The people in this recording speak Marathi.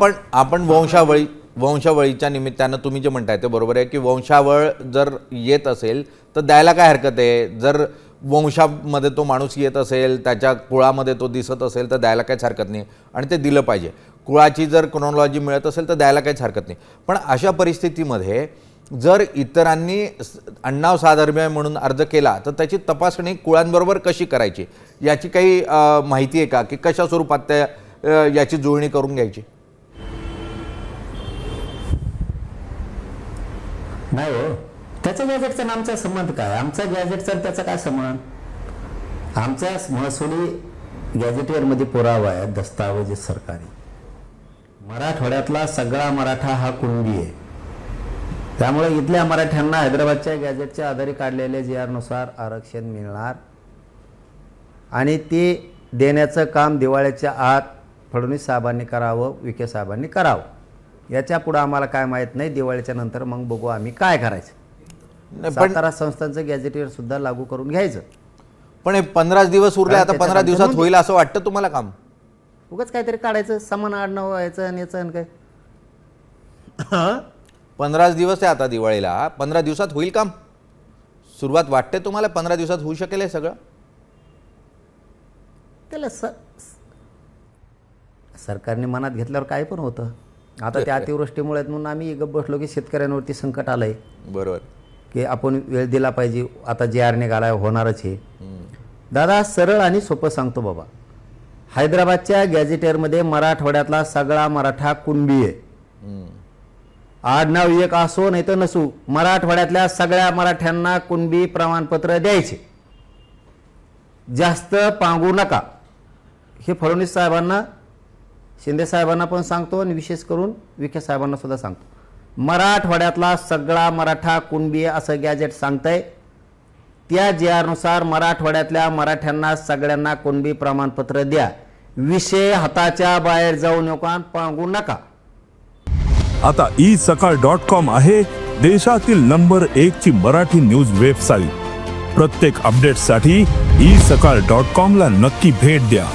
आपण आपण वंशावळी वंशावळीच्या निमित्तानं तुम्ही जे म्हणताय ते बरोबर आहे की वंशावळ जर येत असेल तर द्यायला काय हरकत आहे? जर वंशामध्ये तो माणूस येत असेल त्याच्या कुळामध्ये तो दिसत असेल तर द्यायला काहीच हरकत नाही. आणि ते दिलं पाहिजे. कुळाची जर क्रोनॉलॉजी मिळत असेल तर द्यायला काहीच हरकत नाही. पण अशा परिस्थितीमध्ये जर इतरांनी अण्णाव साधर्म्य म्हणून अर्ज केला तर त्याची तपासणी कुळांबरोबर कशी करायची? याची काही माहिती आहे का? की कशा स्वरूपात त्या याची जुळणी करून घ्यायची? नाही हो. त्याचा गॅजेटचा आमचा संबंध काय? आमचा गॅजेटचा त्याचा काय संबंध? आमच्या महसुली गॅजेटियरमध्ये पुरावा आहे दस्तावेज सरकारी. मराठवाड्यातला सगळा मराठा हा कुणबी आहे. त्यामुळे इथल्या मराठ्यांना हैदराबादच्या गॅजेटच्या आधारे काढलेल्या जी आरनुसार आरक्षण मिळणार आणि ते देण्याचं काम दिवाळीच्या आत फडणवीस साहेबांनी करावं विखे साहेबांनी करावं. याच्या पुढं आम्हाला काय माहीत नाही दिवाळीच्या नंतर मग बघू आम्ही काय करायचं. सातारा संस्थांचं गॅजेटियर सुद्धा लागू करून घ्यायचं. पण हे पंधरा दिवस उरले आता पंधरा दिवसात होईल असं वाटतं तुम्हाला काम? उगाच काहीतरी काढायचं समान आडनाव व्हायचं आणि याचं आणि काय. पंधराच दिवस आहे आता दिवाळीला. पंधरा दिवसात होईल काम? सुरुवात वाटते तुम्हाला पंधरा दिवसात होऊ शकेल हे सगळं? त्याला स सरकारने मनात घेतल्यावर काय पण होतं. आता त्या अतिवृष्टीमुळे म्हणून आम्ही गप्प बसलो की शेतकऱ्यांवरती संकट आलंय. बरोबर. की आपण वेळ दिला पाहिजे आता जे आर निघालाय होणारच हे दादा सरळ आणि सोपं सांगतो बाबा. हैदराबादच्या गॅजेटियरमध्ये मराठवाड्यातला सगळा मराठा कुणबी आहे. आडनाव एक असो नाही तर नसू मराठवाड्यातल्या सगळ्या मराठ्यांना कुणबी प्रमाणपत्र द्यायचे. जास्त पांगू नका. हे फडणवीस साहेबांना शिंदे साहेबांना पण सांगतो आणि विशेष करून विखे साहेबांना सुद्धा सांगतो. मराठवाड्यातला सगळा मराठा कुणबी असं गॅजेट सांगतंय. त्या जे आरनुसार मराठवाड्यातल्या मराठ्यांना सगळ्यांना कुणबी प्रमाणपत्र द्या. विषय हाताच्या बाहेर जाऊ नका पांगू नका. आता ई सकाळ डॉट कॉम आहे देशातील नंबर एक ची मराठी न्यूज वेबसाईट. प्रत्येक अपडेटसाठी ई सकाळ डॉट कॉम ला नक्की भेट द्या.